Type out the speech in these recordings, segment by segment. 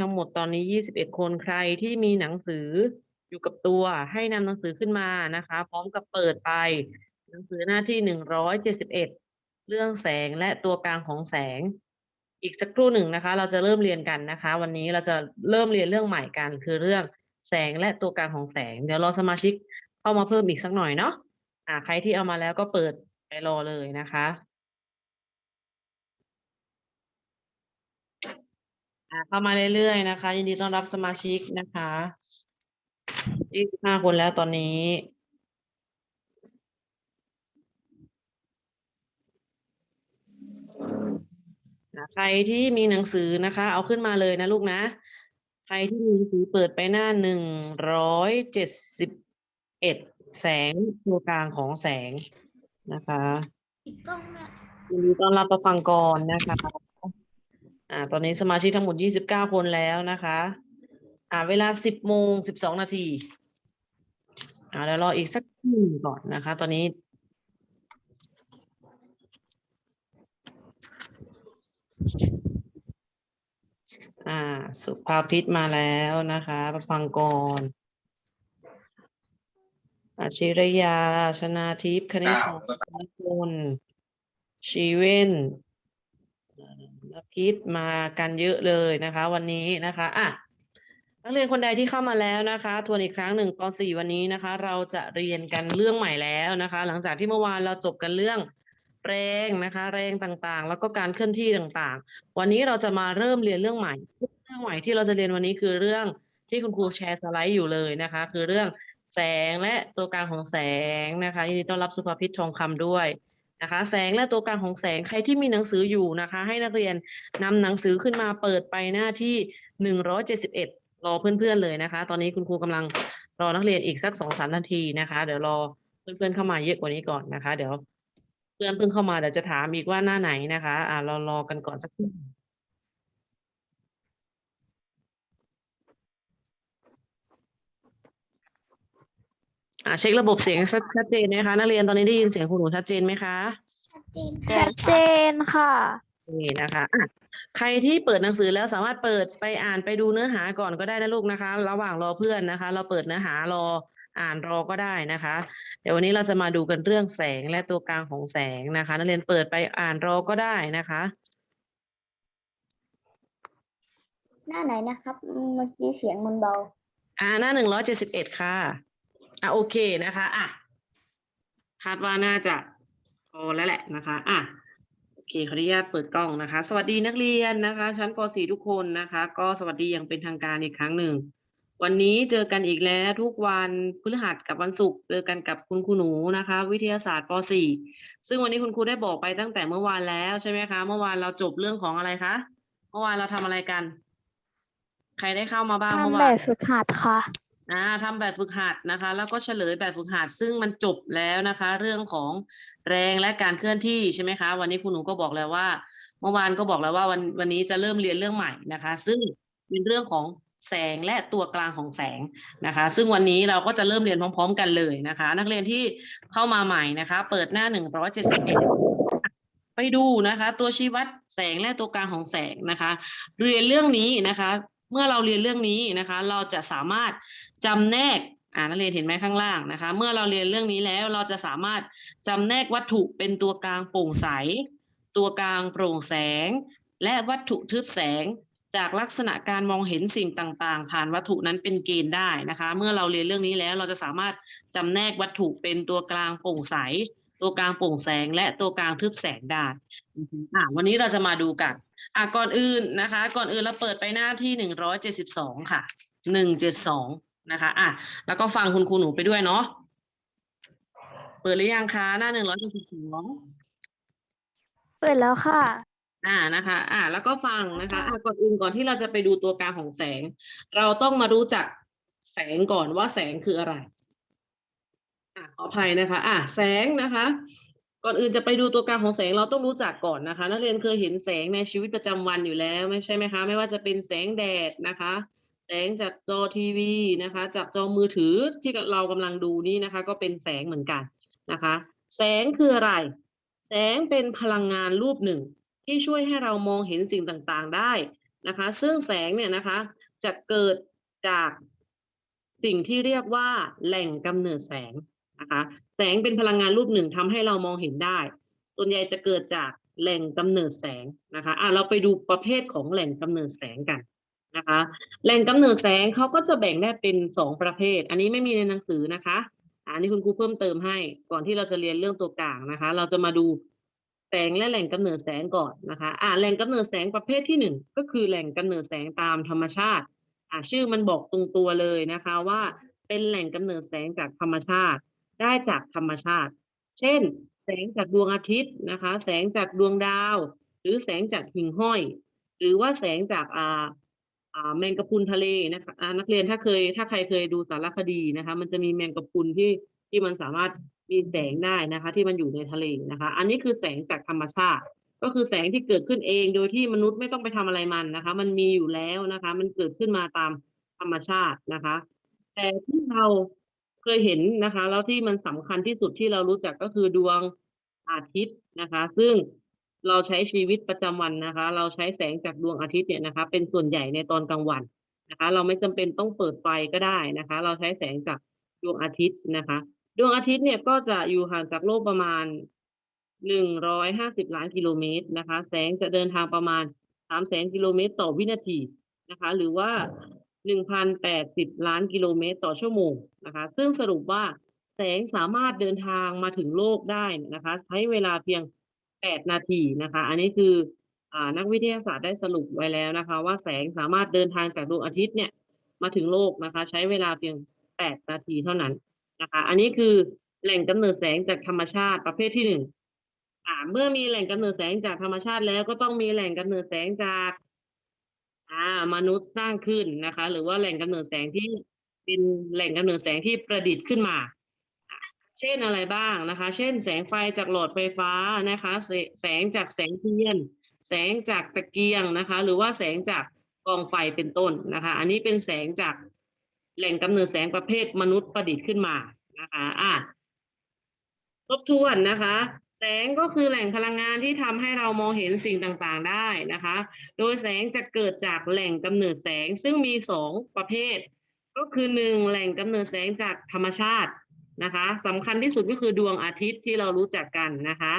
ทั้งหมดตอนนี้ 21 คนใครที่มีหนังสืออยู่กับตัวให้นำหนังสือขึ้นมานะคะ พร้อมกับเปิดไป หนังสือหน้าที่ 171 เรื่องแสงและตัวกลางของแสง อีกสักครู่หนึ่งนะคะ เราจะเริ่มเรียนกันนะคะ วันนี้เราจะเริ่มเรียนเรื่องใหม่กัน คือเรื่องแสงและตัวกลางของแสง เดี๋ยวรอสมาชิกเข้ามาเพิ่มอีกสักหน่อยเนาะอ่าใครที่เอามาแล้วก็เปิดไปรอเลยนะคะ อ่า เข้ามาเรื่อยๆนะคะ ยินดีต้อนรับสมาชิกนะคะยี่สิบห้าคนแล้วตอนนี้อ่าใครที่มีหนังสือนะคะ เอาขึ้นมาเลยนะลูกนะ ใครที่มีหนังสือเปิดไปหน้าหนึ่งร้อยเจ็ดสิบเอ็ดแสงตัวกลางของแสงนะคะกล้องแม่ยินดีต้อนรับประฟังกรนะคะ อ่า ตอนนี้สมาชิกทั้งหมด29คนแล้วนะคะ อ่า เวลา10โมง12นาทีอ่าเดี๋ยวรออีกสักหนึ่งก่อนนะคะ ตอนนี้อ่า สุภาพิษมาแล้วนะคะประฟังกรอาชิรยา ชนาทิพย์คณิตศาสตร์ธนชีเว่น นักคิดมากันเยอะเลยนะคะ วันนี้นะคะอะนักเรียนคนใดที่เข้ามาแล้วนะคะทวนอีกครั้งหนึ่งป .4 วันนี้นะคะ เราจะเรียนกันเรื่องใหม่แล้วนะคะ หลังจากที่เมื่อวานเราจบกันเรื่องแรงนะคะ แรงต่างๆ แล้วก็การเคลื่อนที่ต่างๆ วันนี้เราจะมาเริ่มเรียนเรื่องใหม่ เรื่องใหม่ที่เราจะเรียนวันนี้คือเรื่องที่คุณครูแชร์สไลด์อยู่เลยนะคะ คือเรื่องแสงและตัวกลางของแสงนะคะยินดีต้อนรับสุภาพิษทองคำด้วย นะคะ แสงและตัวกลางของแสงใครที่มีหนังสืออยู่นะคะ ให้นักเรียนนำหนังสือขึ้นมาเปิดไปหน้าที่หนึ่งร้อยเจ็ดสิบเอ็ดรอเพื่อนๆเลยนะคะ ตอนนี้คุณครูกำลังรอนักเรียนอีกสักสองสามนาทีนะคะ เดี๋ยวรอเพื่อนๆเข้ามาเยอะกว่านี้ก่อนนะคะ เดี๋ยวเพื่อนเพิ่งเข้ามาเดี๋ยวจะถามอีกว่าหน้าไหนนะคะ อ่ารอรอกันก่อนสักครู่ อ่าเช็คระบบเสียงชัดชัดเจนไหมคะนักเรียนตอนนี้ได้ยินเสียงคุณหนูชัดเจนไหมคะชัดเจนชัดเจนค่ะนี่นะคะอะใครที่เปิดหนังสือแล้วสามารถเปิดไปอ่านไปดูเนื้อหาก่อนก็ได้นะลูกนะคะ ระหว่างรอเพื่อนนะคะ เราเปิดเนื้อหารออ่านรอก็ได้นะคะ เดี๋ยววันนี้เราจะมาดูกันเรื่องแสงและตัวกลางของแสงนะคะนักเรียนเปิดไปอ่านรอก็ได้นะคะ หน้าไหนนะครับ เมื่อกี้เสียงมันเบา อ่าหน้าหนึ่งร้อยเจ็ดสิบเอ็ดค่ะ อะโอเคนะคะอะคาดว่าน่าจะพอแล้วแหละนะคะอะโอเคขออนุญาตเปิดกล้องนะคะ สวัสดีนักเรียนนะคะ ชั้นป .4 ทุกคนนะคะ ก็สวัสดีอย่างเป็นทางการอีกครั้งหนึ่ง วันนี้เจอกันอีกแล้วทุกวันพฤหัสกับวันศุกร์เจอกันกับคุณครูหนูนะคะ วิทยาศาสตร์ป .4 ซึ่งวันนี้คุณครูได้บอกไปตั้งแต่เมื่อวานแล้วใช่ไหมคะ เมื่อวานเราจบเรื่องของอะไรคะเมื่อวานเราทำอะไรกัน ใครได้เข้ามาบ้างเมื่อทำวานแบบฝึกหัดค่ะ อ่าทำแบบฝึกหัดนะคะ แล้วก็เฉลยแบบฝึกหัดซึ่งมันจบแล้วนะคะ เรื่องของแรงและการเคลื่อนที่ใช่ไหมคะ วันนี้คุณหนูก็บอกแล้วว่า เมื่อวานก็บอกแล้วว่าวันวันนี้จะเริ่มเรียนเรื่องใหม่นะคะ ซึ่งเป็นเรื่องของแสงและตัวกลางของแสงนะคะ ซึ่งวันนี้เราก็จะเริ่มเรียนพร้อม ๆ กันเลยนะคะ นักเรียนที่เข้ามาใหม่นะคะ เปิดหน้าหนึ่งร้อยเจ็ดสิบเอ็ดไปดูนะคะ ตัวชี้วัดแสงและตัวกลางของแสงนะคะ เรียนเรื่องนี้นะคะ เมื่อเราเรียนเรื่องนี้นะคะ เราจะสามารถจำแนกอ่านักเรียนเห็นไหมข้างล่างนะคะ เมื่อเราเรียนเรื่องนี้แล้วเราจะสามารถจำแนกวัตถุเป็นตัวกลางโปร่งใส ตัวกลางโปร่งแสง และวัตถุทึบแสงจากลักษณะการมองเห็นสิ่งต่างๆ ผ่านวัตถุนั้นเป็นเกณฑ์ได้นะคะ เมื่อเราเรียนเรื่องนี้แล้วเราจะสามารถจำแนกวัตถุเป็นตัวกลางโปร่งใส ตัวกลางโปร่งแสง และตัวกลางทึบแสงได้อ่าวันนี้เราจะมาดูกัน อะก่อนอื่นนะคะ ก่อนอื่นเราเปิดไปหน้าที่หนึ่งร้อยเจ็ดสิบสองค่ะหนึ่งเจ็ดสองนะคะอะแล้วก็ฟังคุณครูหนูไปด้วยเนาะเปิดหรือยังคะหน้าหนึ่งร้อยเจ็ดสิบสองเปิดแล้วค่ะ อ่านะคะ อ่า แล้วก็ฟังนะคะอะก่อนอื่นก่อนที่เราจะไปดูตัวกลางของแสง เราต้องมารู้จักแสงก่อนว่าแสงคืออะไรอะขออภัยนะคะ อะแสงนะคะ ก่อนอื่นจะไปดูตัวกลางของแสงเราต้องรู้จักก่อนนะคะ นักเรียนเคยเห็นแสงในชีวิตประจำวันอยู่แล้วไม่ใช่ไหมคะ ไม่ว่าจะเป็นแสงแดดนะคะ แสงจากจอทีวีนะคะ จากจอมือถือที่เรากำลังดูนี่นะคะ ก็เป็นแสงเหมือนกันนะคะ แสงคืออะไร แสงเป็นพลังงานรูปหนึ่ง ที่ช่วยให้เรามองเห็นสิ่งต่างๆได้นะคะ ซึ่งแสงเนี่ยนะคะจะเกิดจากสิ่งที่เรียกว่าแหล่งกำเนิดแสง นะคะแสงเป็นพลังงานรูปหนึ่งทำให้เรามองเห็นได้ ส่วนใหญ่จะเกิดจากแหล่งกำเนิดแสงนะคะอะเราไปดูประเภทของแหล่งกำเนิดแสงกันนะคะ แหล่งกำเนิดแสงเขาก็จะแบ่งได้เป็นสองประเภท อันนี้ไม่มีในหนังสือนะคะอันนี้คุณครูเพิ่มเติมให้ ก่อนที่เราจะเรียนเรื่องตัวกลางนะคะ เราจะมาดูแสงและแหล่งกำเนิดแสงก่อนนะคะอ่าแหล่งกำเนิดแสงประเภทที่หนึ่งก็คือแหล่งกำเนิดแสงตามธรรมชาติอ่าชื่อมันบอกตรงตัวเลยนะคะว่าเป็นแหล่งกำเนิดแสงจากธรรมชาติ ได้จากธรรมชาติ เช่น แสงจากดวงอาทิตย์นะคะ แสงจากดวงดาว หรือแสงจากหิ่งห้อย หรือว่าแสงจากอ่าอ่าแมงกะพรุนทะเลนะคะนักเรียนถ้าเคย ถ้าใครเคยดูสารคดีนะคะ มันจะมีแมงกะพรุนที่ที่มันสามารถมีแสงได้นะคะ ที่มันอยู่ในทะเลนะคะ อันนี้คือแสงจากธรรมชาติ ก็คือแสงที่เกิดขึ้นเองโดยที่มนุษย์ไม่ต้องไปทำอะไรมันนะคะ มันมีอยู่แล้วนะคะ มันเกิดขึ้นมาตามธรรมชาตินะคะ แต่ที่เรา เคยเห็นนะคะ แล้วที่มันสำคัญที่สุดที่เรารู้จักก็คือดวงอาทิตย์นะคะ ซึ่งเราใช้ชีวิตประจำวันนะคะ เราใช้แสงจากดวงอาทิตย์เนี่ยนะคะ เป็นส่วนใหญ่ในตอนกลางวันนะคะ เราไม่จำเป็นต้องเปิดไฟก็ได้นะคะ เราใช้แสงจากดวงอาทิตย์นะคะ ดวงอาทิตย์เนี่ยก็จะอยู่ห่างจากโลกประมาณหนึ่งร้อยห้าสิบล้านกิโลเมตรนะคะ แสงจะเดินทางประมาณสามแสนกิโลเมตรต่อวินาทีนะคะ หรือว่า หนึ่งพันแปดสิบล้านกิโลเมตรต่อชั่วโมงนะคะ ซึ่งสรุปว่าแสงสามารถเดินทางมาถึงโลกได้นะคะ ใช้เวลาเพียงแปดนาทีนะคะ อันนี้คืออนักวิทยาศาสตร์ได้สรุปไว้แล้วนะคะ ว่าแสงสามารถเดินทางจากดวงอาทิตย์เนี่ยมาถึงโลกนะคะ ใช้เวลาเพียงแปดนาทีเท่านั้นนะคะ อันนี้คือแหล่งกำเนิดแสงจากธรรมชาติประเภทที่หนึ่งอ่าเมื่อมีแหล่งกำเนิดแสงจากธรรมชาติแล้วก็ต้องมีแหล่งกำเนิดแสงจาก อ่ามนุษย์สร้างขึ้นนะคะ หรือว่าแหล่งกำเนิดแสงที่เป็นแหล่งกำเนิดแสงที่ประดิษฐ์ขึ้นมา เช่นอะไรบ้างนะคะ เช่น แสงไฟจากหลอดไฟฟ้านะคะแสแสงจากแสงเทียน แสงจากตะเกียงนะคะ หรือว่าแสงจากกองไฟเป็นต้นนะคะ อันนี้เป็นแสงจากแหล่งกำเนิดแสงประเภทมนุษย์ประดิษฐ์ขึ้นมานะคะ อะทบทวนนะคะ แสงก็คือแหล่งพลังงานที่ทำให้เรามองเห็นสิ่งต่างๆได้นะคะ โดยแสงจะเกิดจากแหล่งกำเนิดแสงซึ่งมีสองประเภท ก็คือหนึ่งแหล่งกำเนิดแสงจากธรรมชาตินะคะสำคัญที่สุดก็คือดวงอาทิตย์ที่เรารู้จักกันนะคะ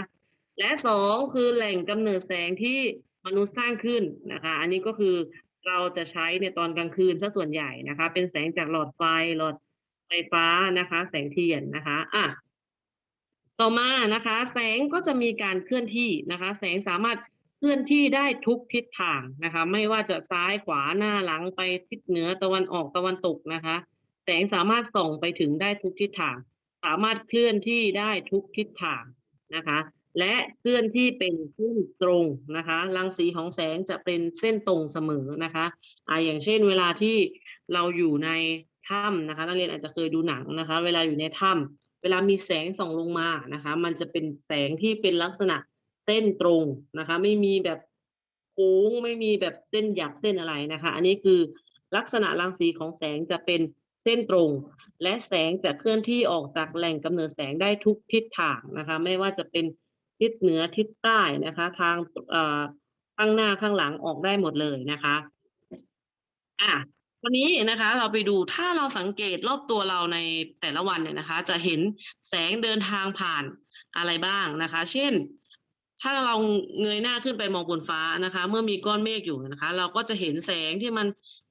และสองคือแหล่งกำเนิดแสงที่มนุษย์สร้างขึ้นนะคะ อันนี้ก็คือเราจะใช้ในตอนกลางคืนซะส่วนใหญ่นะคะ เป็นแสงจากหลอดไฟหลอดไฟฟ้านะคะ แสงเทียนนะคะอะ ต่อมานะคะ แสงก็จะมีการเคลื่อนที่นะคะ แสงสามารถเคลื่อนที่ได้ทุกทิศทางนะคะ ไม่ว่าจะซ้ายขวาหน้าหลังไปทิศเหนือตะวันออกตะวันตกนะคะ แสงสามารถส่องไปถึงได้ทุกทิศทาง สามารถเคลื่อนที่ได้ทุกทิศทางนะคะ และเคลื่อนที่เป็นเส้นตรงนะคะรังสีของแสงจะเป็นเส้นตรงเสมอนะคะอ่าอย่างเช่น เวลาที่เราอยู่ในถ้ำนะคะนักเรียนอาจจะเคยดูหนังนะคะ เวลาอยู่ในถ้ำ วลามีแสงส่องลงมานะคะ มันจะเป็นแสงที่เป็นลักษณะเส้นตรงนะคะ ไม่มีแบบโค้งไม่มีแบบเส้นหยักเส้นอะไรนะคะ อันนี้คือลักษณะรังสีของแสงจะเป็นเส้นตรง และแสงจะเคลื่อนที่ออกจากแหล่งกำเนิดแสงได้ทุกทิศทางนะคะ ไม่ว่าจะเป็นทิศเหนือทิศใต้นะคะ ทางข้างหน้าข้างหลังออกได้หมดเลยนะคะอะ วันนี้นะคะเราไปดูถ้าเราสังเกตรอบตัวเราในแต่ละวันเนี่ยนะคะ จะเห็นแสงเดินทางผ่านอะไรบ้างนะคะ เช่น ถ้าเราเงยหน้าขึ้นไปมองบนฟ้านะคะ เมื่อมีก้อนเมฆอยู่นะคะ เราก็จะเห็นแสงที่มัน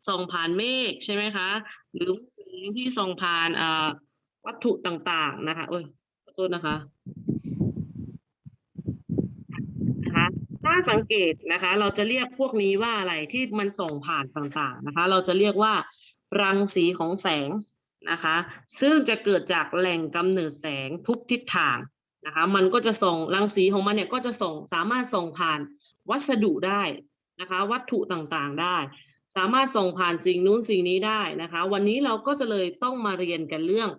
ส่องผ่านเมฆใช่ไหมคะ หรือแสงที่ส่องผ่านวัตถุต่างๆนะคะโอ้ยขอโทษนะคะนะคะถ้าสังเกตนะคะ เราจะเรียกพวกนี้ว่าอะไรที่มันส่งผ่านต่างๆนะคะ เราจะเรียกว่ารังสีของแสงนะคะ ซึ่งจะเกิดจากแหล่งกำเนิดแสงทุกทิศทางนะคะ มันก็จะส่งรังสีของมันเนี่ยก็จะส่งสามารถส่งผ่านวัสดุได้นะคะ วัตถุต่างๆได้ สามารถส่งผ่านสิ่งนู้นสิ่งนี้ได้นะคะ วันนี้เราก็จะเลยต้องมาเรียนกันเรื่อง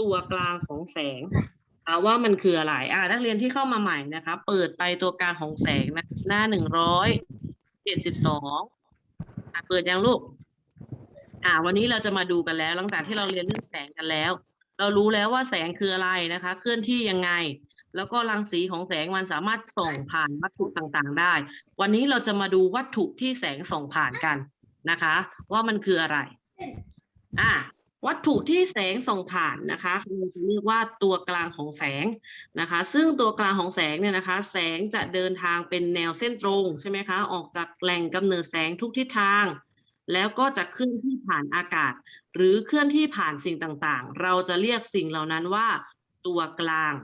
ตัวกลางของแสง อ่าว่ามันคืออะไรอ่านักเรียนที่เข้ามาใหม่นะคะ เปิดไปตัวกลางของแสงนะหน้าหนึ่งร้อยเจ็ดสิบสองเปิดยังลูก อ่า วันนี้เราจะมาดูกันแล้ว หลังจากที่เราเรียนเรื่องแสงกันแล้ว เรารู้แล้วว่าแสงคืออะไรนะคะ เคลื่อนที่ยังไง แล้วก็รังสีของแสงมันสามารถส่องผ่านวัตถุต่างๆ ได้ วันนี้เราจะมาดูวัตถุที่แสงส่องผ่านกันนะคะ ว่ามันคืออะไร อะ วัตถุที่แสงส่องผ่านนะคะเราจะเรียกว่าตัวกลางของแสงนะคะ ซึ่งตัวกลางของแสงเนี่ยนะคะ แสงจะเดินทางเป็นแนวเส้นตรงใช่ไหมคะออกจากแหล่งกำเนิดแสงทุกทิศทาง แล้วก็จะเคลื่อนที่ผ่านอากาศ หรือเคลื่อนที่ผ่านสิ่งต่างๆ เราจะเรียกสิ่งเหล่านั้นว่าตัวกลาง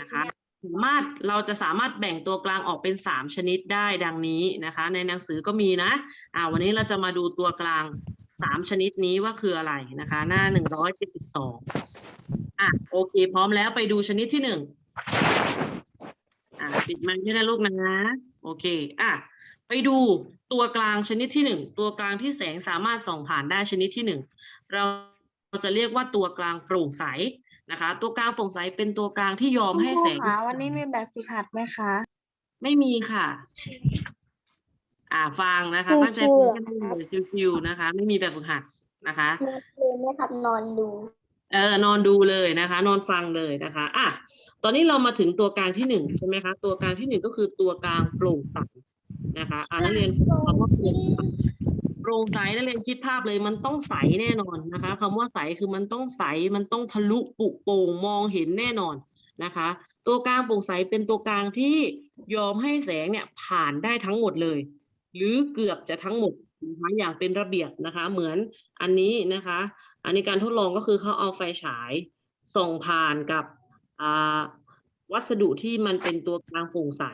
นะคะ สามารถเราจะสามารถแบ่งตัวกลางออกเป็นสามชนิดได้ดังนี้นะคะ ในหนังสือก็มีนะอ่าวันนี้เราจะมาดูตัวกลางสามชนิดนี้ว่าคืออะไรนะคะ หน้าหนึ่งร้อยเจ็ดสิบสองอะโอเค พร้อมแล้วไปดูชนิดที่หนึ่งอ่าปิดมันด้วยนะลูกนะโอเคอะไปดูตัวกลางชนิดที่หนึ่งตัวกลางที่แสงสามารถส่องผ่านได้ชนิดที่หนึ่งเราจะเรียกว่าตัวกลางโปร่งใส นะคะ ตัวกลางโปร่งใสเป็นตัวกลางที่ยอมให้ครูแสงคะวันนี้มีแบบฝึกหัดไหมคะ ไม่มีค่ะ อ่าฟังนะคะชิวๆตั้งใจเหรฟัองกันคะเลยชิวๆนะคะ ไม่มีแบบฝึกหัดนะคะนอนเลยไหมครับนอนดูเออนอนดูเลยนะคะ นอนฟังเลยนะคะอะตอนนี้เรามาถึงตัวกลางที่หนึ่งใช่ไหมคะ ตัวกลางที่หนึ่งก็คือตัวกลางโปร่งใสนะคะอ่านักเรียนคำว่าโปร่งใส โปร่งใสนักเรียนคิดภาพเลยมันต้องใสแน่นอนนะคะคำว่าใสคือมันต้องใสมันต้องทะลุปุโป่งมองเห็นแน่นอนนะคะ ตัวกลางโปร่งใสเป็นตัวกลางที่ยอมให้แสงเนี่ยผ่านได้ทั้งหมดเลย หรือเกือบจะทั้งหมดนะคะอย่างเป็นระเบียบนะคะ เหมือนอันนี้นะคะ อันนี้การทดลองก็คือเขาเอาไฟฉายส่องผ่านกับวัสดุที่มันเป็นตัวกลางโปร่งใส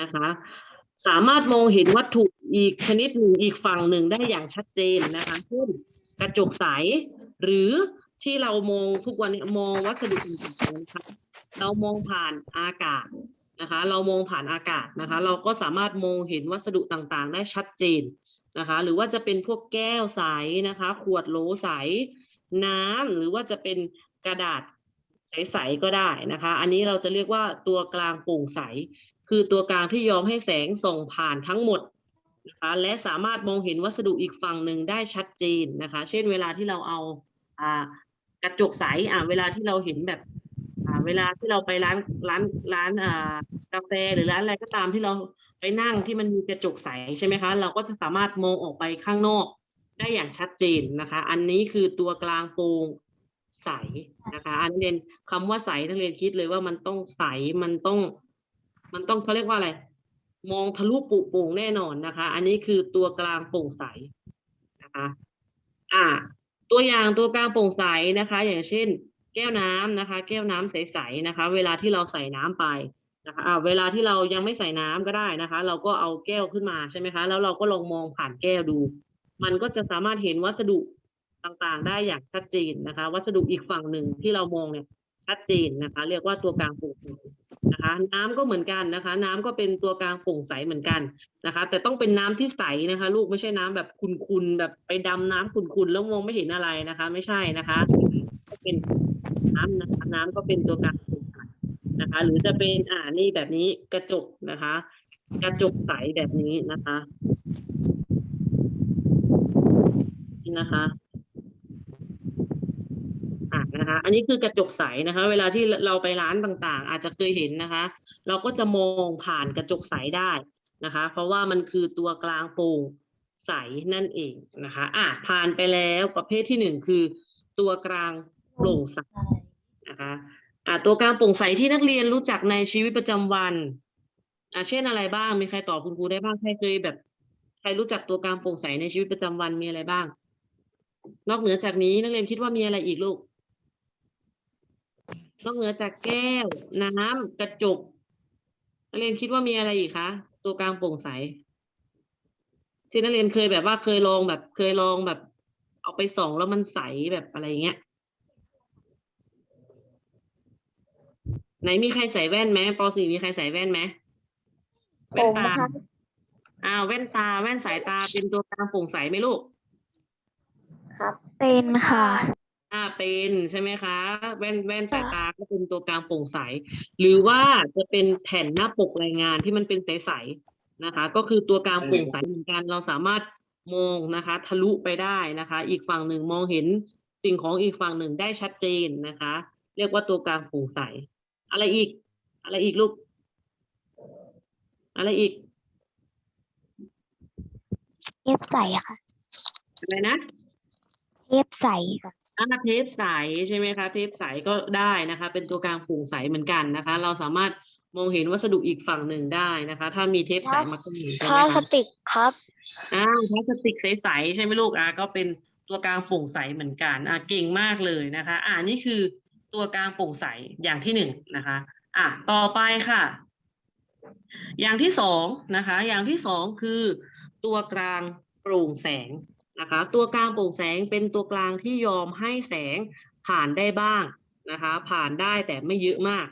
นะคะ สามารถมองเห็นวัตถุอีกชนิดหนึ่งอีกฝั่งหนึ่งได้อย่างชัดเจนนะคะเช่นกระจกใส หรือที่เรามองทุกวันนี้มองวัสดุต่างๆนะคะเรามองผ่านอากาศนะคะ เรามองผ่านอากาศนะคะ เราก็สามารถมองเห็นวัสดุต่างๆ ได้ชัดเจนนะคะ หรือว่าจะเป็นพวกแก้วใสนะคะ ขวดโหลใส น้ำหรือว่าจะเป็นกระดาษใสๆก็ได้นะคะ อันนี้เราจะเรียกว่าตัวกลางโปร่งใส คือตัวกลางที่ยอมให้แสงส่องผ่านทั้งหมดนะคะและสามารถมองเห็นวัสดุอีกฝั่งหนึ่งได้ชัดเจนนะคะ เช่นเวลาที่เราเอาอ่ากระจกใสอ่าเวลาที่เราเห็นแบบอ่าเวลาที่เราไปร้านร้านร้านอ่ากาแฟหรือร้านอะไรก็ตามที่เราไปนั่งที่มันมีกระจกใสใช่ไหมคะ เราก็จะสามารถมองออกไปข้างนอกได้อย่างชัดเจนนะคะ อันนี้คือตัวกลางโปร่งใสนะคะ อันนักเรียนคำว่าใสนักเรียนคิดเลยว่ามันต้องใสมันต้อง มันต้องเขาเรียกว่าอะไร มองทะลุปุโป่งแน่นอนนะคะ อันนี้คือตัวกลางโปร่งใสนะคะ อ่า ตัวอย่างตัวกลางโปร่งใสนะคะ อย่างเช่น แก้วน้ำนะคะ แก้วน้ำใสๆนะคะ เวลาที่เราใส่น้ำไปนะคะอ่าเวลาที่เรายังไม่ใส่น้ำก็ได้นะคะ เราก็เอาแก้วขึ้นมาใช่ไหมคะ แล้วเราก็ลองมองผ่านแก้วดู มันก็จะสามารถเห็นวัสดุต่างๆ ได้อย่างชัดเจนนะคะ วัสดุอีกฝั่งหนึ่งที่เรามองเนี่ย ชัดเจนนะคะ เรียกว่าตัวกลางโปร่งใสนะคะ น้ำก็เหมือนกันนะคะ น้ำก็เป็นตัวกลางโปร่งใสเหมือนกันนะคะ แต่ต้องเป็นน้ำที่ใสนะคะ ลูกไม่ใช่น้ำแบบขุ่นๆแบบไปดำน้ำขุ่นๆแล้วมองไม่เห็นอะไรนะคะ ไม่ใช่นะคะก็เป็นน้ำนะคะน้ำก็เป็นตัวกลางโปร่งใสนะคะ หรือจะเป็นอ่านี่แบบนี้กระจกนะคะ กระจกใสแบบนี้นะคะนะคะ นะคะอันนี้คือกระจกใสนะคะ เวลาที่เราไปร้านต่างๆ อาจจะเคยเห็นนะคะ เราก็จะมองผ่านกระจกใสได้นะคะ เพราะว่ามันคือตัวกลางโปร่งใสนั่นเองนะคะอะผ่านไปแล้วประเภทที่หนึ่งคือ ตัวกลางโปร่งใสนะคะอ่าตัวกลางโปร่งใสที่นักเรียนรู้จักในชีวิตประจำวันอ่าเช่นอะไรบ้างมีใครตอบคุณครูได้บ้างใครเคยแบบ ใครรู้จักตัวกลางโปร่งใสในชีวิตประจำวันมีอะไรบ้าง นอกเหนือจากนี้นักเรียนคิดว่ามีอะไรอีกลูก นอกเหนือจากแก้ว น้ำกระจกนักเรียนคิดว่ามีอะไรอีกคะตัวกลางโปร่งใสที่นักเรียนเคยแบบว่าเคยลองแบบ เคยลองแบบ เอาไปส่องแล้วมันใสแบบอะไรอย่างเงี้ย ไหนมีใครใส่แว่นไหมปสี่มีใครใส่แว่นไหมแว่นตาโปร่งนะคะอ้าวแว่นตา แว่นสายตาเป็นตัวกลางโปร่งใสไหมลูก ครับ เป็นค่ะ อ่าเป็นใช่ไหมคะ แว่นแว่นสายตาก็เป็นตัวกลางโปร่งใส หรือว่าจะเป็นแผ่นหน้าปกรายงานที่มันเป็นใสๆนะคะ ก็คือตัวกลางโปร่งใสเหมือนกัน เราสามารถมองนะคะ ทะลุไปได้นะคะ อีกฝั่งหนึ่งมองเห็นสิ่งของอีกฝั่งหนึ่งได้ชัดเจนนะคะ เรียกว่าตัวกลางโปร่งใส อะไรอีก อะไรอีกลูก อะไรอีกเทปใสค่ะอะไรนะ เทปใสค่ะ อ่าเทปใสใช่ไหมคะ เทปใสก็ได้นะคะ เป็นตัวกลางโปร่งใสเหมือนกันนะคะ เราสามารถมองเห็นวัสดุอีกฝั่งหนึ่งได้นะคะ ถ้ามีเทปใสมาก็มีใช่พไหมลาสคะติกครับ อ่าพลาสติกใสๆใช่ไหมลูกอ่าก็เป็นตัวกลางโปร่งใสเหมือนกันอ่าเก่งมากเลยนะคะ อ่านี่คือตัวกลางโปร่งใสอย่างที่หนึ่งนะคะ อะต่อไปค่ะ อย่างที่สองนะคะ อย่างที่สองคือตัวกลางโปร่งแสง นะคะ ตัวกลางโปร่งแสงเป็นตัวกลางที่ยอมให้แสงผ่านได้บ้างนะคะ ผ่านได้แต่ไม่เยอะมาก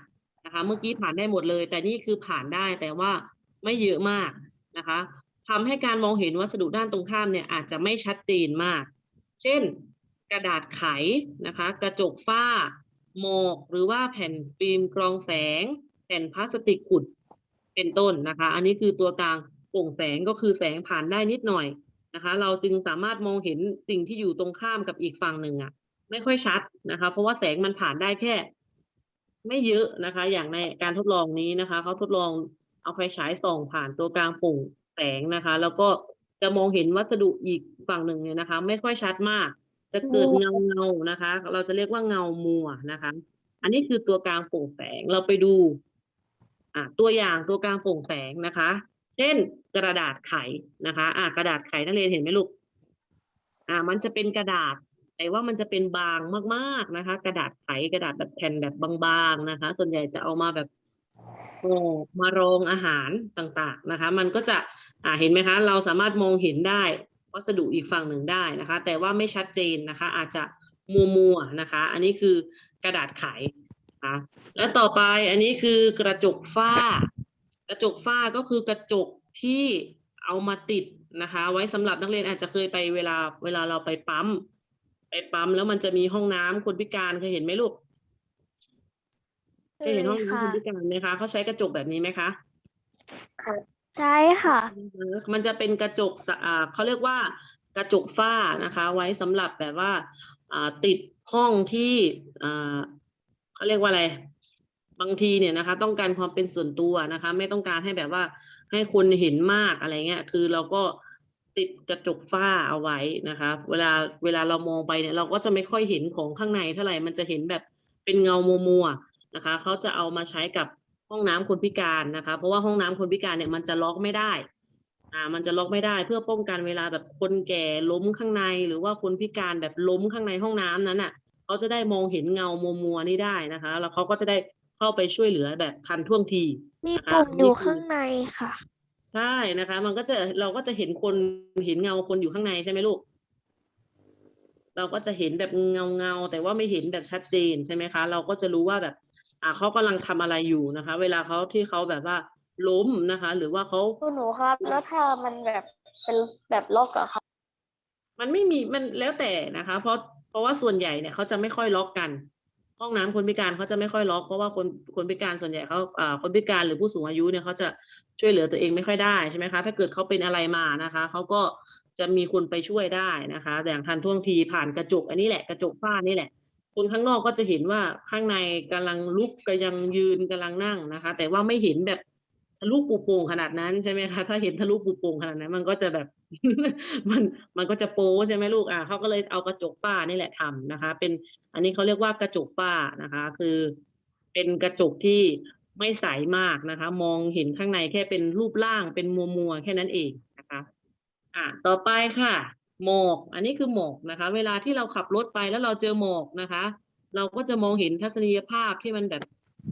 นะคะ เมื่อกี้ผ่านได้หมดเลย แต่นี่คือผ่านได้แต่ว่าไม่เยอะมากนะคะทำให้การมองเห็นวัสดุด้านตรงข้ามเนี่ยอาจจะไม่ชัดเจนมาก เช่น กระดาษไขนะคะ กระจกฝ้า หมอกหรือว่าแผ่นฟิล์มกรองแสง แผ่นพลาสติกขุดเป็นต้นนะคะ อันนี้คือตัวกลางโปร่งแสงก็คือแสงผ่านได้นิดหน่อย นะคะ เราจึงสามารถมองเห็นสิ่งที่อยู่ตรงข้ามกับอีกฝั่งหนึ่งอะ ไม่ค่อยชัดนะคะ เพราะว่าแสงมันผ่านได้แค่ ไม่เยอะนะคะ อย่างในการทดลองนี้นะคะเขาทดลองเอาไฟฉายส่องผ่านตัวกลางโปร่งแสงนะคะ แล้วก็จะมองเห็นวัสดุอีกฝั่งหนึ่งเนี่ยนะคะ ไม่ค่อยชัดมาก จะเกิดเงาเงานะคะ เราจะเรียกว่าเงามัวนะคะ อันนี้คือตัวกลางโปร่งแสงเราไปดู อะตัวอย่างตัวกลางโปร่งแสงนะคะ เช่นกระดาษไขนะคะอะกระดาษไขนักเรียนเห็นไหมลูกอ่า มันจะเป็นกระดาษ แต่ว่ามันจะเป็นบางมากๆนะคะ กระดาษไขกระดาษแบบแผ่นแบบบางๆนะคะ ส่วนใหญ่จะเอามาแบบโอ้มารองอาหารต่างๆนะคะ มันก็จะอ่าเห็นไหมคะ เราสามารถมองเห็นได้วัสดุอีกฝั่งหนึ่งได้นะคะ แต่ว่าไม่ชัดเจนนะคะ อาจจะมัวๆนะคะ อันนี้คือกระดาษไขนะคะและต่อไปอันนี้คือกระจกฝ้า กระจกฝ้าก็คือกระจกที่เอามาติดนะคะ ไว้สำหรับนักเรียนอาจจะเคยไปเวลาเวลาเราไปปั๊ม ไปปั๊มแล้วมันจะมีห้องน้ำคนพิการเคยเห็นไหมลูกเคยเห็นห้องน้ำคนพิการไหมคะเขาใช้กระจกแบบนี้ไหมคะใช่ค่ะ มันจะเป็นกระจกสะอ่าเขาเรียกว่ากระจกฝ้านะคะ ไว้สำหรับแบบว่าอ่าติดห้องที่อ่าเขาเรียกว่าอะไร บางทีเนี่ยนะคะ ต้องการความเป็นส่วนตัวนะคะ ไม่ต้องการให้แบบว่าให้คนเห็นมากอะไรเงี้ย คือเราก็ติดกระจกฝ้าเอาไว้นะคะ เวลาเวลาเรามองไปเนี่ย เราก็จะไม่ค่อยเห็นของข้างในเท่าไหร่มันจะเห็นแบบเป็นเงามัวนะคะเขาจะเอามาใช้กับห้องน้ำคนพิการนะคะ เพราะว่าห้องน้ำคนพิการเนี่ยมันจะล็อกไม่ได้อ่ามันจะล็อกไม่ได้เพื่อป้องกันเวลาแบบคนแก่ล้มข้างใน หรือว่าคนพิการแบบล้มข้างในห้องน้ำนั้นอะเขาจะได้มองเห็นเงามัวๆนี่ได้นะคะ แล้วเขาก็จะได้ เข้าไปช่วยเหลือแบบทันท่วงทีมีนะคะปุ่มอยู่นี่คือข้างในค่ะ ใช่นะคะ มันก็จะเราก็จะเห็นคนเห็นเงาคนอยู่ข้างในใช่ไหมลูก เราก็จะเห็นแบบเงาเงาๆแต่ว่าไม่เห็นแบบชัดเจนใช่ไหมคะ เราก็จะรู้ว่าแบบ อ่าเขากำลังทำอะไรอยู่นะคะ เวลาเขาที่เขาแบบว่าล้มนะคะ หรือว่าเขาคุณหนูครับ แล้วถ้ามันแบบเป็นแบบล็อกอะครับมันไม่มีมันแล้วแต่นะคะ เพราะเพราะว่าส่วนใหญ่เนี่ยเขาจะไม่ค่อยล็อกกัน ห้องน้ำคนพิการเขาจะไม่ค่อยล็อกเพราะว่าคนคนพิการส่วนใหญ่เขาอ่าคนพิการหรือผู้สูงอายุเนี่ยเขาจะช่วยเหลือตัวเองไม่ค่อยได้ใช่ไหมคะ ถ้าเกิดเขาเป็นอะไรมานะคะเขาก็จะมีคนไปช่วยได้นะคะอย่างทันท่วงทีผ่านกระจก อันนี้แหละกระจกฝ้านี่แหละ คนข้างนอกก็จะเห็นว่าข้างในกำลังลุกกำลังยืนกำลังนั่งนะคะ แต่ว่าไม่เห็นแบบ ทะลุปูโป่งขนาดนั้นใช่ไหมคะถ้าเห็นทะลุปูโป่งขนาดนั้น มันก็จะแบบมันมันก็จะโป๊ใช่ไหมลูกอ่าเขาก็เลยเอากระจกฝ้านี่แหละทำนะคะ เป็นอันนี้เขาเรียกว่ากระจกฝ้านะคะ คือเป็นกระจกที่ไม่ใสมากนะคะ มองเห็นข้างในแค่เป็นรูปร่างเป็นมัวมัวแค่นั้นเองนะคะอะต่อไปค่ะ หมอกอันนี้คือหมอกนะคะ เวลาที่เราขับรถไปแล้วเราเจอหมอกนะคะ เราก็จะมองเห็นทัศนียภาพที่มันแบบ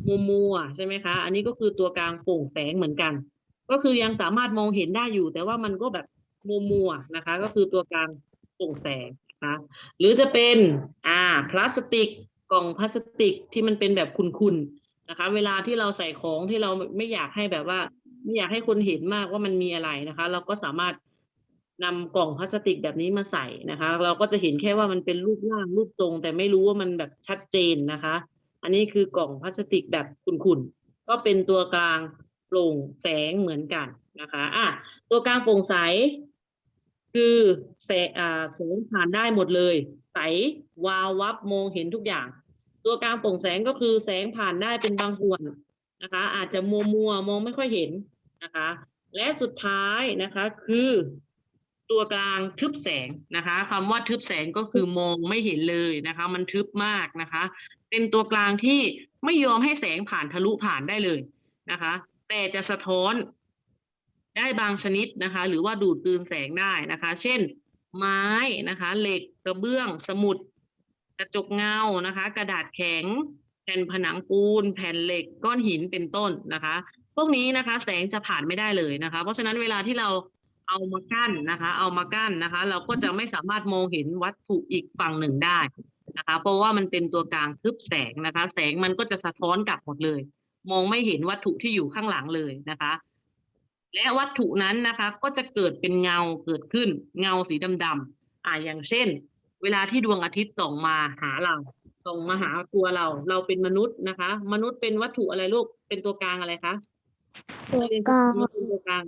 มัวมัวใช่ไหมคะ อันนี้ก็คือตัวกลางโปร่งแสงเหมือนกัน ก็คือยังสามารถมองเห็นได้อยู่ แต่ว่ามันก็แบบมัวมัวนะคะ ก็คือตัวกลางโปร่งแสงนะคะหรือจะเป็นอ่าพลาสติกกล่องพลาสติกที่มันเป็นแบบคุนๆนะคะ เวลาที่เราใส่ของที่เราไม่อยากให้แบบว่า ไม่อยากให้คนเห็นมากว่ามันมีอะไรนะคะ เราก็สามารถนำกล่องพลาสติกแบบนี้มาใส่นะคะ เราก็จะเห็นแค่ว่ามันเป็นรูปร่างรูปทรง แต่ไม่รู้ว่ามันแบบชัดเจนนะคะ อันนี้คือกล่องพลาสติกแบบขุ่นๆ ก็เป็นตัวกลางโปร่งแสงเหมือนกันนะคะอะตัวกลางโปร่งใส คือแสงอ่าแสงผ่านได้หมดเลย ใสวาววับมองเห็นทุกอย่าง ตัวกลางโปร่งแสงก็คือแสงผ่านได้เป็นบางส่วนนะคะ อาจจะมัวมัวมองไม่ค่อยเห็นนะคะ และสุดท้ายนะคะคือตัวกลางทึบแสงนะคะคำว่าทึบแสงก็คือมองไม่เห็นเลยนะคะ มันทึบมากนะคะ เป็นตัวกลางที่ไม่ยอมให้แสงผ่านทะลุผ่านได้เลยนะคะ แต่จะสะท้อนได้บางชนิดนะคะ หรือว่าดูดกลืนแสงได้นะคะ เช่น ไม้นะคะ เหล็กกระเบื้อง สมุด กระจกเงานะคะ กระดาษแข็ง แผ่นผนังปูน แผ่นเหล็กก้อนหินเป็นต้นนะคะ พวกนี้นะคะ แสงจะผ่านไม่ได้เลยนะคะ เพราะฉะนั้นเวลาที่เราเอามากั้นนะคะ เอามากั้นนะคะ เราก็จะไม่สามารถมองเห็นวัตถุอีกฝั่งหนึ่งได้ นะคะ เพราะว่ามันเป็นตัวกลางทึบแสงนะคะ แสงมันก็จะสะท้อนกลับหมดเลย มองไม่เห็นวัตถุที่อยู่ข้างหลังเลยนะคะ และวัตถุนั้นนะคะ ก็จะเกิดเป็นเงาเกิดขึ้น เงาสีดำๆอ่าอย่างเช่น เวลาที่ดวงอาทิตย์ส่องมาหาเราส่งมาหาตัวเรา เราเป็นมนุษย์นะคะ มนุษย์เป็นวัตถุอะไรลูกเป็นตัวกลางอะไรคะตัวกลางเป็นตัวกลาง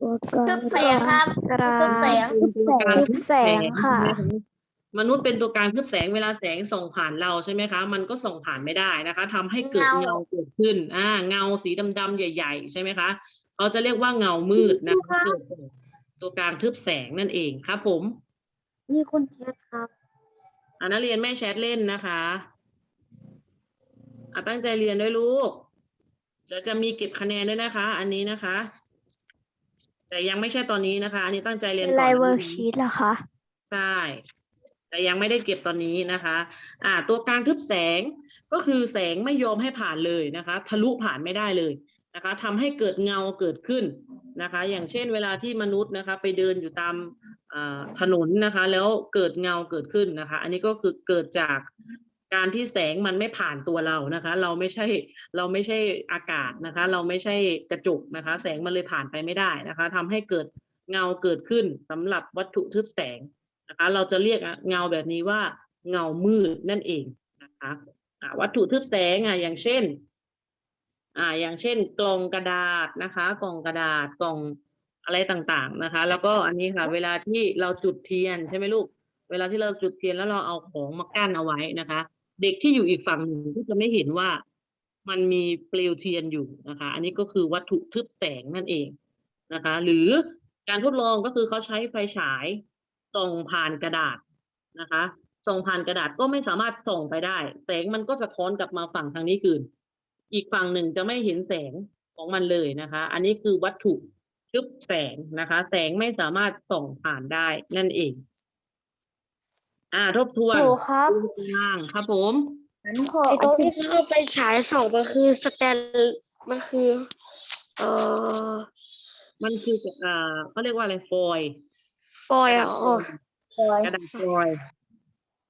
ตัวกลางทึบแสงครับกลาทึบแสงเป็นตัวกลางทึบแสงค่ะ มนุษย์เป็นตัวกลางทึบแสงเวลาแสงส่องผ่านเราใช่ไหมคะ มันก็ส่องผ่านไม่ได้นะคะทำให้เกิดเงาเงาเกิดขึ้น อ่า เงาสีดำๆใหญ่ ๆ ใช่ไหมคะเขาจะเรียกว่าเงามืดนะคะเกิดจากตัวกลางทึบแสงนั่นเองครับผม มีคนแชทครับอ่านักเรียนแม่แชทเล่นนะคะอะตั้งใจเรียนด้วยลูกเดี๋ยวจะมีเก็บคะแนนด้วยนะคะ อันนี้นะคะ แต่ยังไม่ใช่ตอนนี้นะคะ อันนี้ตั้งใจเรียนก่อนไลนะเวอร์ชีตเหรอคะใช่ แต่ยังไม่ได้เก็บตอนนี้นะคะอ่าตัวกลางทึบแสงก็คือแสงไม่ยอมให้ผ่านเลยนะคะ ทะลุผ่านไม่ได้เลยนะคะทำให้เกิดเงาเกิดขึ้นนะคะ อย่างเช่นเวลาที่มนุษย์นะคะ ไปเดินอยู่ตามถนนนะคะ แล้วเกิดเงาเกิดขึ้นนะคะ อันนี้ก็คือเกิดจากการที่แสงมันไม่ผ่านตัวเรานะคะ เราไม่ใช่เราไม่ใช่อากาศนะคะ เราไม่ใช่กระจกนะคะ แสงมันเลยผ่านไปไม่ได้นะคะทำให้เกิดเงาเกิดขึ้นสำหรับวัตถุทึบแสง นะคะ เราจะเรียกเงาแบบนี้ว่าเงามืดนั่นเองนะคะวัตถุทึบแสงอะอย่างเช่น อ่า อย่างเช่น กล่องกระดาษนะคะ กล่องกระดาษกล่องอะไรต่างๆนะคะ แล้วก็อันนี้ค่ะ เวลาที่เราจุดเทียนใช่ไหมลูก เวลาที่เราจุดเทียนแล้วเราเอาของมากั้นเอาไว้นะคะ เด็กที่อยู่อีกฝั่งหนึ่งก็จะไม่เห็นว่ามันมีเปลวเทียนอยู่นะคะ อันนี้ก็คือวัตถุทึบแสงนั่นเองนะคะ หรือการทดลองก็คือเขาใช้ไฟฉาย ส่องผ่านกระดาษนะคะ ส่องผ่านกระดาษก็ไม่สามารถส่องไปได้ แสงมันก็สะท้อนกลับมาฝั่งทางนี้คืน อีกฝั่งหนึ่งจะไม่เห็นแสงของมันเลยนะคะ อันนี้คือวัตถุทึบแสงนะคะ แสงไม่สามารถส่องผ่านได้นั่นเอง อ่า ทบทวนหนูครับตรงกลางครับผมไอ้ตรงที่เข้าไปฉายส่องมันคือสแตนมันคือ เอ่อมันคืออ่าเขาเรียกว่าอะไรฟอยล์ ฟอยล์อะอ๋อกระดาษฟอยล์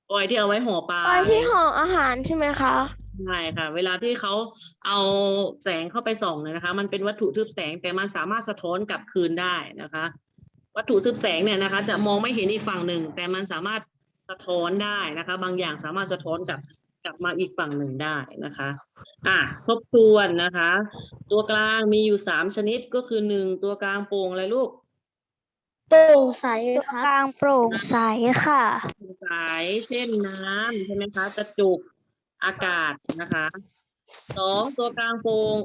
ฟอยล์ที่เอาไว้ห่อปลาไปที่ห่ออาหารใช่ไหมคะ ใช่ค่ะ เวลาที่เขาเอาแสงเข้าไปส่องเนี่ยนะคะ มันเป็นวัตถุทึบแสงแต่มันสามารถสะท้อนกลับคืนได้นะคะ วัตถุทึบแสงเนี่ยนะคะ จะมองไม่เห็นอีกฝั่งหนึ่ง แต่มันสามารถสะท้อนได้นะคะ บางอย่างสามารถสะท้อนกลับกลับมาอีกฝั่งหนึ่งได้นะคะ อะทบทวนนะคะ ตัวกลางมีอยู่สามชนิดก็คือหนึ่งตัวกลางโปร่งอะไรลูกโป ร่งใสตัวครักบลางโปร่งใสค่ะ สายเช่นน้ำใช่ไหมคะกระจุกอากาศนะคะสองตัวกลางโปร่ง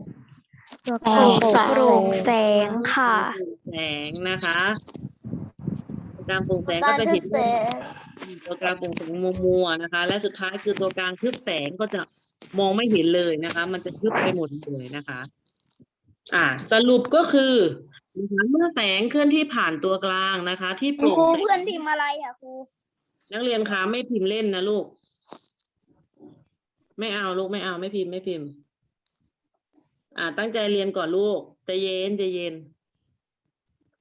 ตัวกลางโปร่งแสงค่ะ แสงนะคะตัวกลางโปร่งแสงกาก็รจะทึเห็บนแสงตัวกลางโปร่งแสงมัวๆนะคะ และสุดท้ายคือตัวกลางทึบแสงก็จะมองไม่เห็นเลยนะคะ มันจะทึบไปหมดเลยนะคะ อ่า สรุปก็คือ นะคะเมื่อแสงเคลื่อนที่ผ่านตัวกลางนะคะ ที่โปร่งครูแสงเพื่อนพิมพ์อะไรอะครูนักเรียนคะไม่พิมพ์เล่นนะลูก ไม่เอาลูกไม่เอาไม่พิมพ์ไม่พิมพ์ อ่า ตั้งใจเรียนก่อนลูกใจะเย็นใจะเย็น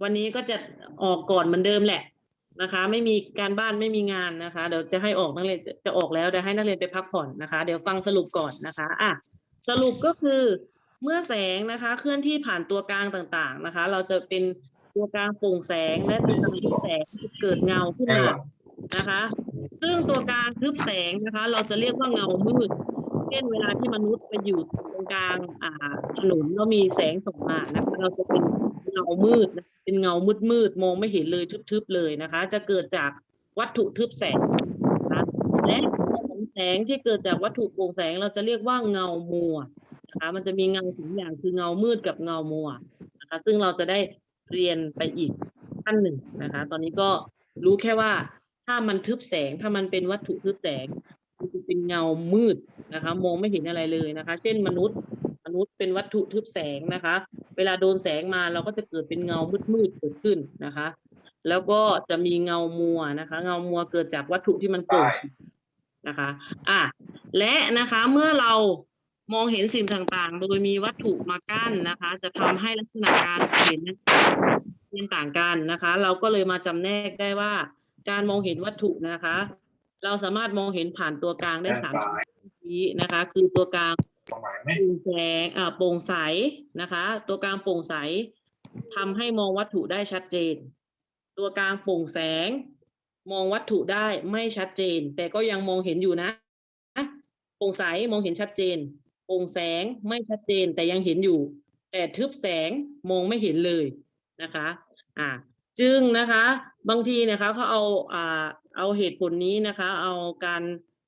วันนี้ก็จะออกก่อนเหมือนเดิมแหละนะคะ ไม่มีการบ้านไม่มีงานนะคะ เดี๋ยวจะให้ออกนักเรียนจะจะออกแล้วเดี๋ยวให้นักเรียนไปพักผ่อนนะคะ เดี๋ยวฟังสรุปก่อนนะคะ อะสรุปก็คือ เมื่อแสงนะคะเคลื่อนที่ผ่านตัวกลางต่างๆนะคะ เราจะเป็นตัวกลางโปร่งแสงและตัวกลางที่แสงเกิดเงาขึ้นมานะคะ ซึ่งตัวกลางทึบแสงนะคะ เราจะเรียกว่าเงามืดเช่นเวลาที่มนุษย์ไปอยู่ตรงกลางอ่าถนนแล้วมีแสงส่องมานะคะเราจะเป็นเงามืดเป็นเงามืดมืดๆมองไม่เห็นเลยทึบๆเลยนะคะ จะเกิดจากวัตถุทึบแสงนะะและแสงที่เกิดจากวัตถุโปร่งแสงเราจะเรียกว่าเงามัว นะคะ มันจะมีเงาสองอย่างคือเงามืดกับเงามัวนะคะ ซึ่งเราจะได้เรียนไปอีกขั้นหนึ่งนะคะ ตอนนี้ก็รู้แค่ว่าถ้ามันทึบแสงถ้ามันเป็นวัตถุทึบแสงมันจะเป็นเงามืดนะคะ มองไม่เห็นอะไรเลยนะคะ เช่นมนุษย์ มนุษย์เป็นวัตถุทึบแสงนะคะ เวลาโดนแสงมาเราก็จะเกิดเป็นเงามืดๆเกิดขึ้นนะคะ แล้วก็จะมีเงามัวนะคะ เงามัวเกิดจากวัตถุที่มันโปร่งนะคะ อะและนะคะเมื่อเรา มองเห็นสิ่งต่างๆ โดยมีวัตถุมากั้นนะคะ จะทำให้ลักษณะการเห็นเป็นต่างกันนะคะ เราก็เลยมาจำแนกได้ว่า การมองเห็นวัตถุนะคะ เราสามารถมองเห็นผ่านตัวกลางได้สามชี้นะคะ คือตัวกลางความหมายไหมโปร่งแสงอ่าโปร่งใสนะคะ ตัวกลางโปร่งใสทำให้มองวัตถุได้ชัดเจน ตัวกลางโปร่งแสง มองวัตถุได้ไม่ชัดเจน แต่ก็ยังมองเห็นอยู่นะโปร่งใสมองเห็นชัดเจน โปร่งแสงไม่ชัดเจนแต่ยังเห็นอยู่ แต่ทึบแสงมองไม่เห็นเลยนะคะ อ่า จึงนะคะ บางทีนะคะเขาเอาอ่าเอาเหตุผลนี้นะคะ เอาการ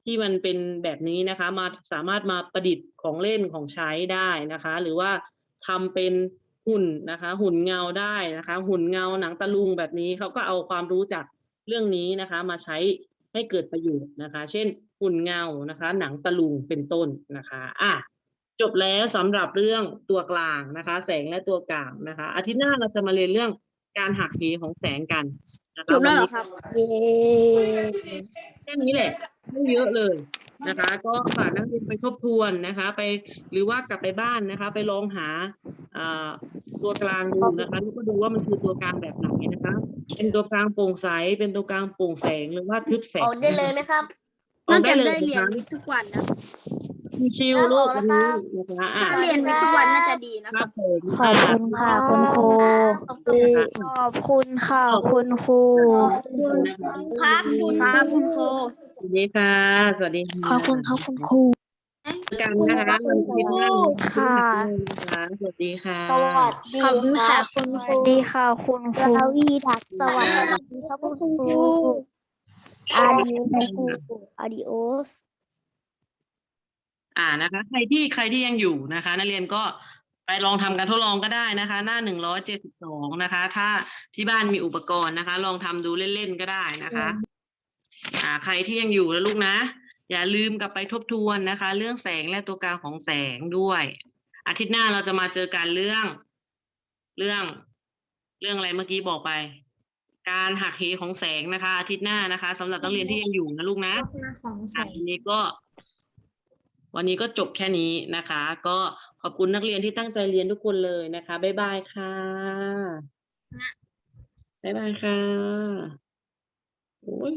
ที่มันเป็นแบบนี้นะคะ มาสามารถมาประดิษฐ์ของเล่นของใช้ได้นะคะ หรือว่าทำเป็นหุ่นนะคะ หุ่นเงาได้นะคะ หุ่นเงาหนังตะลุงแบบนี้เขาก็เอาความรู้จากเรื่องนี้นะคะ มาใช้ให้เกิดประโยชน์นะคะ เช่นหุ่นเงานะคะ หนังตะลุงเป็นต้นนะคะ อะ จบแล้วสำหรับเรื่องตัวกลางนะคะ แสงและตัวกลางนะคะ อาทิตย์หน้าเราจะมาเรียนเรื่องการหักเหของแสงกันนะคะจบแล้วเหรอวันนี้ครับแค่นี้แหละไม่เยอะเลยนะคะ ก็ฝากนักเรียนไปทบทวนนะคะ ไปหรือว่ากลับไปบ้านนะคะ ไปลองหาอ่าตัวกลางดูนะคะแล้วก็ดูว่ามันคือตัวกลางแบบไหนนะคะ เป็นตัวกลางโปร่งใสเป็นตัวกลางโปร่งแสงหรือว่าทึบแสงออกได้เลยนะครับออกได้เลยได้เรียนะนคะวิทย์ทุกวันนะ ชิวๆลูกวันนี้นะคะอะถ้าเรียนวิทย์ทุกวันน่าจะดีนะคครัรับบผมขอบคุณค่ะคุณครูขอบคุณค่ะคุณครู ครับคุณครับคุณครู สวัสดีค่ะ สวัสดีค่ะขอบคุณครับคุณครู เจอกันนะคะวันที่ห้าค่ะนะคะสวัสดีค่ะ สวัสดีขอบคุณค่ะคุณสวัสดีค่ะคุณครูราวีดัสสวัสดีครับคุณครูอาดิโออาดิโอส อ่านะคะ ใครที่ใครที่ยังอยู่นะคะ นักเรียนก็ไปลองทำการทดลองก็ได้นะคะ หน้าหนึ่งร้อยเจ็ดสิบสองนะคะ ถ้าที่บ้านมีอุปกรณ์นะคะ ลองทำดูเล่นๆก็ได้นะคะ อ่า ใครที่ยังอยู่นะลูกนะ อย่าลืมกลับไปทบทวนนะคะ เรื่องแสงและตัวกลางของแสงด้วย อาทิตย์หน้าเราจะมาเจอกันเรื่อง เรื่อง เรื่องอะไรเมื่อกี้บอกไป การหักเหของแสงนะคะ อาทิตย์หน้านะคะสำหรับนักเรียนที่ยังอยู่นะลูกนะอะวันนี้ก็ วันนี้ก็จบแค่นี้นะคะ ก็ขอบคุณนักเรียนที่ตั้งใจเรียนทุกคนเลยนะคะ บ๊ายบายค่ะ บ๊ายบายค่ะโอ้ย